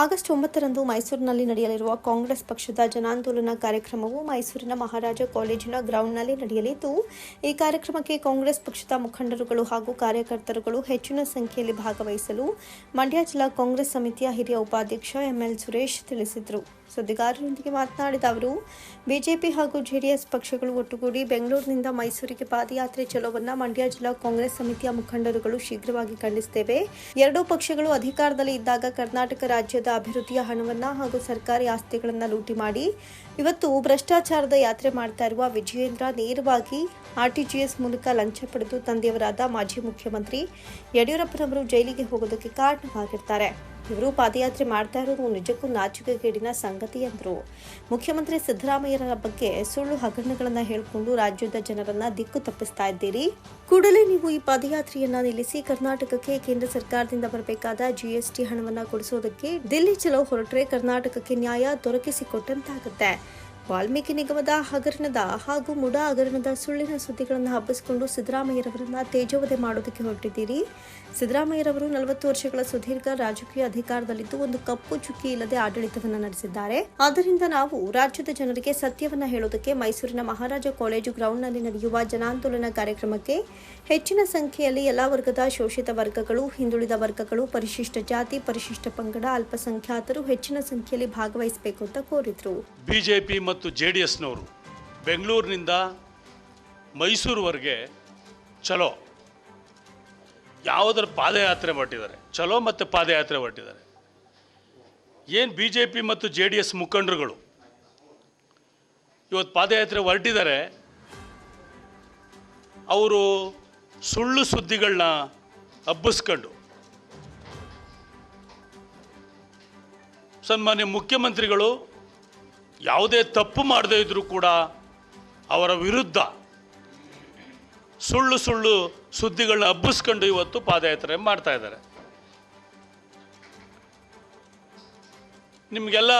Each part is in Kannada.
ಆಗಸ್ಟ್ ಒಂಬತ್ತರಂದು ಮೈಸೂರಿನಲ್ಲಿ ನಡೆಯಲಿರುವ ಕಾಂಗ್ರೆಸ್ ಪಕ್ಷದ ಜನಾಂದೋಲನ ಕಾರ್ಯಕ್ರಮವು ಮೈಸೂರಿನ ಮಹಾರಾಜ ಕಾಲೇಜಿನ ಗ್ರೌಂಡ್ನಲ್ಲಿ ನಡೆಯಲಿದ್ದು, ಈ ಕಾರ್ಯಕ್ರಮಕ್ಕೆ ಕಾಂಗ್ರೆಸ್ ಪಕ್ಷದ ಮುಖಂಡರುಗಳು ಹಾಗೂ ಕಾರ್ಯಕರ್ತರುಗಳು ಹೆಚ್ಚಿನ ಸಂಖ್ಯೆಯಲ್ಲಿ ಭಾಗವಹಿಸಲು ಮಂಡ್ಯ ಜಿಲ್ಲಾ ಕಾಂಗ್ರೆಸ್ ಸಮಿತಿಯ ಹಿರಿಯ ಉಪಾಧ್ಯಕ್ಷ ಎಂಎಲ್ ಸುರೇಶ್ ತಿಳಿಸಿದರು. ಸುದ್ದಿಗಾರರೊಂದಿಗೆ ಮಾತನಾಡಿದ ಅವರು, ಬಿಜೆಪಿ ಹಾಗೂ ಜೆಡಿಎಸ್ ಪಕ್ಷಗಳು ಒಟ್ಟುಗೂಡಿ ಬೆಂಗಳೂರಿನಿಂದ ಮೈಸೂರಿಗೆ ಪಾದಯಾತ್ರೆ ಚಲೋವನ್ನ ಮಂಡ್ಯ ಜಿಲ್ಲಾ ಕಾಂಗ್ರೆಸ್ ಸಮಿತಿಯ ಮುಖಂಡರುಗಳು ಶೀಘ್ರವಾಗಿ ಖಂಡಿಸುತ್ತೇವೆ. ಎರಡೂ ಪಕ್ಷಗಳು ಅಧಿಕಾರದಲ್ಲಿ ಇದ್ದಾಗ ಕರ್ನಾಟಕ ರಾಜ್ಯದ ಅಭಿವೃದ್ಧಿಯ ಹಣವನ್ನ ಹಾಗೂ ಸರ್ಕಾರಿ ಆಸ್ತಿಗಳನ್ನ ಲೂಟಿ ಮಾಡಿ ಇವತ್ತು ಭ್ರಷ್ಟಾಚಾರದ ಯಾತ್ರೆ ಮಾಡ್ತಾ ಇರುವ ವಿಜಯೇಂದ್ರ ನೇರವಾಗಿ ಆರ್ಟಿಜಿಎಸ್ ಮೂಲಕ ಲಂಚ ಪಡೆದು ತಂದೆಯವರಾದ ಮಾಜಿ ಮುಖ್ಯಮಂತ್ರಿ ಯಡಿಯೂರಪ್ಪನವರು ಜೈಲಿಗೆ ಹೋಗೋದಕ್ಕೆ ಕಾರಣವಾಗಿರ್ತಾರೆ ಇವರು ಪಾದಯಾತ್ರೆ ಮಾಡ್ತಾ ಇರೋದು ನಿಜಕ್ಕೂ ನಾಚಿಕೆಗೇಡಿನ ಸಂಗತಿ ಎಂದರು ಮುಖ್ಯಮಂತ್ರಿ ಸಿದ್ದರಾಮಯ್ಯರ ಬಗ್ಗೆ ಸುಳ್ಳು ಹಗರಣಗಳನ್ನು ಹೇಳಿಕೊಂಡು ರಾಜ್ಯದ ಜನರನ್ನ ದಿಕ್ಕು ತಪ್ಪಿಸ್ತಾ ಇದ್ದೀರಿ. ಕೂಡಲೇ ನೀವು ಈ ಪಾದಯಾತ್ರೆಯನ್ನ ನಿಲ್ಲಿಸಿ ಕರ್ನಾಟಕಕ್ಕೆ ಕೇಂದ್ರ ಸರ್ಕಾರದಿಂದ ಬರಬೇಕಾದ ಜಿಎಸ್ಟಿ ಹಣವನ್ನ ಕೊಡಿಸೋದಕ್ಕೆ ದಿಲ್ಲಿ ಚಲೋ ಹೊರಟ್ರೆ ಕರ್ನಾಟಕಕ್ಕೆ ನ್ಯಾಯ ದೊರಕಿಸಿಕೊಟ್ಟಂತಾಗುತ್ತೆ. ವಾಲ್ಮೀಕಿ ನಿಗಮದ ಹಗರಣದ ಹಾಗೂ ಮುಡಾ ಹಗರಣದ ಸುಳ್ಳಿನ ಸುದ್ದಿಗಳನ್ನು ಹಬ್ಬಿಸಿಕೊಂಡು ಸಿದ್ದರಾಮಯ್ಯರವರನ್ನ ತೇಜೋವಧೆ ಮಾಡೋದಕ್ಕೆ ಹೊರಟಿದ್ದೀರಿ. ಸಿದ್ದರಾಮಯ್ಯರವರು ನಲವತ್ತು ವರ್ಷಗಳ ಸುದೀರ್ಘ ರಾಜಕೀಯ ಅಧಿಕಾರದಲ್ಲಿದ್ದು ಒಂದು ಕಪ್ಪು ಚುಕ್ಕಿ ಇಲ್ಲದೆ ಆಡಳಿತವನ್ನು ನಡೆಸಿದ್ದಾರೆ. ಆದ್ದರಿಂದ ನಾವು ರಾಜ್ಯದ ಜನರಿಗೆ ಸತ್ಯವನ್ನ ಹೇಳೋದಕ್ಕೆ ಮೈಸೂರಿನ ಮಹಾರಾಜ ಕಾಲೇಜು ಗ್ರೌಂಡ್ನಲ್ಲಿ ನಡೆಯುವ ಜನಾಂದೋಲನ ಕಾರ್ಯಕ್ರಮಕ್ಕೆ ಹೆಚ್ಚಿನ ಸಂಖ್ಯೆಯಲ್ಲಿ ಎಲ್ಲಾ ವರ್ಗದ ಶೋಷಿತ ವರ್ಗಗಳು, ಹಿಂದುಳಿದ ವರ್ಗಗಳು, ಪರಿಶಿಷ್ಟ ಜಾತಿ, ಪರಿಶಿಷ್ಟ ಪಂಗಡ, ಅಲ್ಪಸಂಖ್ಯಾತರು ಹೆಚ್ಚಿನ ಸಂಖ್ಯೆಯಲ್ಲಿ ಭಾಗವಹಿಸಬೇಕು ಅಂತ ಕೋರಿದ್ರು. ಬಿಜೆಪಿ ಮತ್ತು ಜೆ ಡಿ ಎಸ್ನವರು ಬೆಂಗಳೂರಿನಿಂದ ಮೈಸೂರುವರೆಗೆ ಚಲೋ ಯಾವುದರ ಪಾದಯಾತ್ರೆ ಹೊರಟಿದ್ದಾರೆ. ಚಲೋ ಮತ್ತು ಪಾದಯಾತ್ರೆ ಹೊರಟಿದ್ದಾರೆ. ಏನು ಬಿ ಜೆ ಪಿ ಮತ್ತು ಜೆ ಡಿ ಎಸ್ ಮುಖಂಡರುಗಳು ಇವತ್ತು ಪಾದಯಾತ್ರೆ ಹೊರಟಿದ್ದಾರೆ, ಅವರು ಸುಳ್ಳು ಸುದ್ದಿಗಳನ್ನ ಹಬ್ಬಿಸ್ಕೊಂಡು ಸನ್ಮಾನ್ಯ ಮುಖ್ಯಮಂತ್ರಿಗಳು ಯಾವುದೇ ತಪ್ಪು ಮಾಡದೇ ಇದ್ದರೂ ಕೂಡ ಅವರ ವಿರುದ್ಧ ಸುಳ್ಳು ಸುಳ್ಳು ಸುದ್ದಿಗಳನ್ನ ಹಬ್ಬಿಸ್ಕೊಂಡು ಇವತ್ತು ಪಾದಯಾತ್ರೆ ಮಾಡ್ತಾ ಇದ್ದಾರೆ. ನಿಮಗೆಲ್ಲ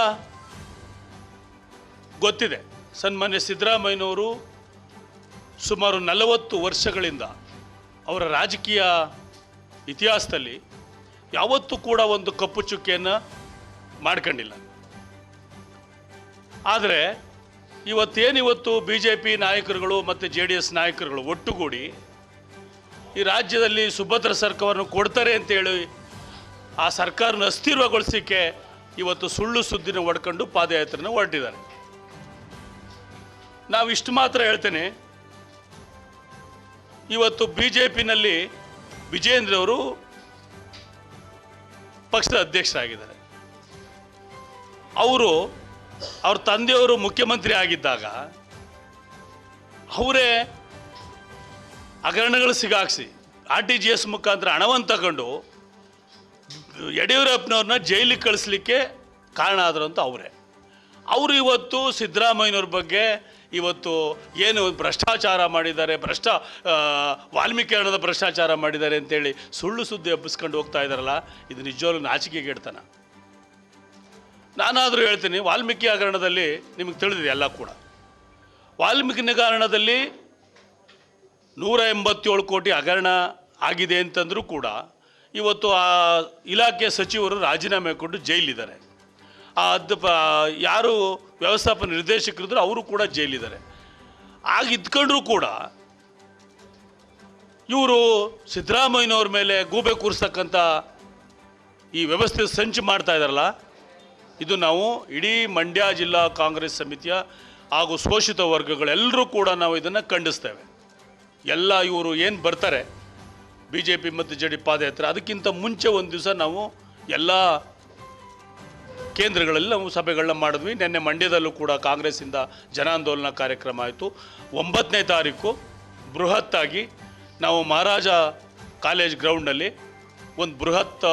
ಗೊತ್ತಿದೆ, ಸನ್ಮಾನ್ಯ ಸಿದ್ದರಾಮಯ್ಯನವರು ಸುಮಾರು ನಲವತ್ತು ವರ್ಷಗಳಿಂದ ಅವರ ರಾಜಕೀಯ ಇತಿಹಾಸದಲ್ಲಿ ಯಾವತ್ತೂ ಕೂಡ ಒಂದು ಕಪ್ಪು ಚುಕ್ಕೆಯನ್ನು ಮಾಡ್ಕೊಂಡಿಲ್ಲ. ಆದರೆ ಇವತ್ತೇನಿವತ್ತು ಬಿ ಜೆ ಪಿ ನಾಯಕರುಗಳು ಮತ್ತು ಜೆ ಡಿ ಎಸ್ ನಾಯಕರುಗಳು ಒಟ್ಟುಗೂಡಿ ಈ ರಾಜ್ಯದಲ್ಲಿ ಸುಭದ್ರ ಸರ್ಕಾರವನ್ನು ಕೊಡ್ತಾರೆ ಅಂತೇಳಿ ಆ ಸರ್ಕಾರನ ಅಸ್ಥಿರಗೊಳಿಸಲಿಕ್ಕೆ ಇವತ್ತು ಸುಳ್ಳು ಸುದ್ದಿನ ಹೊಡ್ಕೊಂಡು ಪಾದಯಾತ್ರೆನ ಹೊರಟಿದ್ದಾರೆ. ನಾವು ಇಷ್ಟು ಮಾತ್ರ ಹೇಳ್ತೇನೆ. ಇವತ್ತು ಬಿ ಜೆ ಪಿನಲ್ಲಿ ವಿಜೇಂದ್ರ ಅವರು ಪಕ್ಷದ ಅಧ್ಯಕ್ಷರಾಗಿದ್ದಾರೆ. ಅವರು ಅವ್ರ ತಂದೆಯವರು ಮುಖ್ಯಮಂತ್ರಿ ಆಗಿದ್ದಾಗ ಅವರೇ ಹಗರಣಗಳು ಸಿಗಾಕ್ಸಿ ಆರ್ ಟಿ ಜಿ ಎಸ್ ಮುಖಾಂತರ ಹಣವನ್ನು ತಗೊಂಡು ಯಡಿಯೂರಪ್ಪನವ್ರನ್ನ ಜೈಲಿಗೆ ಕಳಿಸ್ಲಿಕ್ಕೆ ಕಾರಣ ಆದರು ಅಂತ ಅವರೇ. ಅವರು ಇವತ್ತು ಸಿದ್ದರಾಮಯ್ಯನವ್ರ ಬಗ್ಗೆ ಇವತ್ತು ಏನು ಭ್ರಷ್ಟಾಚಾರ ಮಾಡಿದ್ದಾರೆ, ಭ್ರಷ್ಟ ವಾಲ್ಮೀಕಿ ಹಣದ ಭ್ರಷ್ಟಾಚಾರ ಮಾಡಿದ್ದಾರೆ ಅಂತೇಳಿ ಸುಳ್ಳು ಸುದ್ದಿ ಹಬ್ಬಿಸ್ಕೊಂಡು ಹೋಗ್ತಾ ಇದ್ದಾರಲ್ಲ, ಇದು ನಿಜವಾಗ್ಲೂ ನಾಚಿಕೆಗೆಡ್ತನ. ನಾನಾದರೂ ಹೇಳ್ತೀನಿ, ವಾಲ್ಮೀಕಿ ಹಗರಣದಲ್ಲಿ ನಿಮಗೆ ತಿಳಿದಿದೆ ಎಲ್ಲ ಕೂಡ. ವಾಲ್ಮೀಕಿ ನಿಗಾರಣದಲ್ಲಿ ನೂರ ಎಂಬತ್ತೇಳು ಕೋಟಿ ಹಗರಣ ಆಗಿದೆ ಅಂತಂದರೂ ಕೂಡ ಇವತ್ತು ಆ ಇಲಾಖೆ ಸಚಿವರು ರಾಜೀನಾಮೆ ಕೊಟ್ಟು ಜೈಲಿದ್ದಾರೆ. ಆ ಅದ್ ಯಾರು ವ್ಯವಸ್ಥಾಪನ ನಿರ್ದೇಶಕರಿದ್ರು ಅವರು ಕೂಡ ಜೈಲಿದ್ದಾರೆ. ಆಗ ಇದ್ಕೊಂಡ್ರೂ ಕೂಡ ಇವರು ಸಿದ್ದರಾಮಯ್ಯನವ್ರ ಮೇಲೆ ಗೂಬೆ ಕೂರಿಸ್ತಕ್ಕಂಥ ಈ ವ್ಯವಸ್ಥೆ ಸಂಚು ಮಾಡ್ತಾ ಇದ್ದಾರಲ್ಲ ಇದು ನಾವು ಇಡೀ ಮಂಡ್ಯ ಜಿಲ್ಲಾ ಕಾಂಗ್ರೆಸ್ ಸಮಿತಿಯ ಹಾಗೂ ಶೋಷಿತ ವರ್ಗಗಳೆಲ್ಲರೂ ಕೂಡ ನಾವು ಇದನ್ನು ಖಂಡಿಸ್ತೇವೆ. ಎಲ್ಲ ಇವರು ಏನು ಬರ್ತಾರೆ ಬಿ ಜೆ ಪಿ ಮತ್ತು ಜೆ ಡಿ ಪಾದಯಾತ್ರೆ, ಅದಕ್ಕಿಂತ ಮುಂಚೆ ಒಂದು ದಿವಸ ನಾವು ಎಲ್ಲ ಕೇಂದ್ರಗಳಲ್ಲಿ ನಾವು ಸಭೆಗಳನ್ನ ಮಾಡಿದ್ವಿ. ನಿನ್ನೆ ಮಂಡ್ಯದಲ್ಲೂ ಕೂಡ ಕಾಂಗ್ರೆಸ್ಸಿಂದ ಜನಾಂದೋಲನ ಕಾರ್ಯಕ್ರಮ ಆಯಿತು. ಒಂಬತ್ತನೇ ತಾರೀಕು ಬೃಹತ್ತಾಗಿ ನಾವು ಮಹಾರಾಜ ಕಾಲೇಜ್ ಗ್ರೌಂಡಲ್ಲಿ ಒಂದು ಬೃಹತ್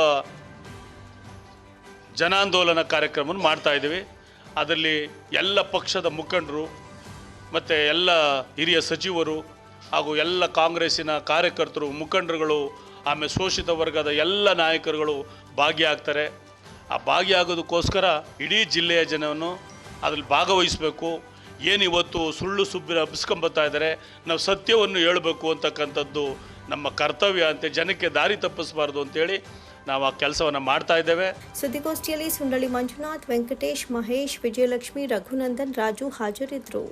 ಜನಾಂದೋಲನ ಕಾರ್ಯಕ್ರಮವನ್ನು ಮಾಡ್ತಾ ಇದ್ದೀವಿ. ಅದರಲ್ಲಿ ಎಲ್ಲ ಪಕ್ಷದ ಮುಖಂಡರು ಮತ್ತು ಎಲ್ಲ ಹಿರಿಯ ಸಚಿವರು ಹಾಗೂ ಎಲ್ಲ ಕಾಂಗ್ರೆಸ್ಸಿನ ಕಾರ್ಯಕರ್ತರು, ಮುಖಂಡರುಗಳು, ಆಮೇಲೆ ಶೋಷಿತ ವರ್ಗದ ಎಲ್ಲ ನಾಯಕರುಗಳು ಭಾಗಿಯಾಗ್ತಾರೆ. ಆ ಭಾಗಿಯಾಗೋದಕ್ಕೋಸ್ಕರ ಇಡೀ ಜಿಲ್ಲೆಯ ಜನವನ್ನು ಅದರಲ್ಲಿ ಭಾಗವಹಿಸಬೇಕು. ಏನು ಇವತ್ತು ಸುಳ್ಳು ಸುಬ್ಬಿನ ಹಬ್ಬಿಸ್ಕೊಂಬತ್ತಾ ಇದ್ದಾರೆ, ನಾವು ಸತ್ಯವನ್ನು ಹೇಳಬೇಕು ಅಂತಕ್ಕಂಥದ್ದು ನಮ್ಮ ಕರ್ತವ್ಯ ಅಂತ. ಜನಕ್ಕೆ ದಾರಿ ತಪ್ಪಿಸಬಾರ್ದು ಅಂತೇಳಿ ನಾವು ಆ ಕೆಲಸವನ್ನು ಮಾಡ್ತಾ ಇದ್ದೇವೆ. ಸುದ್ದಿಗೋಷ್ಠಿಯಲ್ಲಿ ಸುಂಡಳಿ ಮಂಜುನಾಥ್ ವೆಂಕಟೇಶ್ ಮಹೇಶ್ ವಿಜಯಲಕ್ಷ್ಮಿ ರಘುನಂದನ್ ರಾಜು ಹಾಜರಿದ್ದರು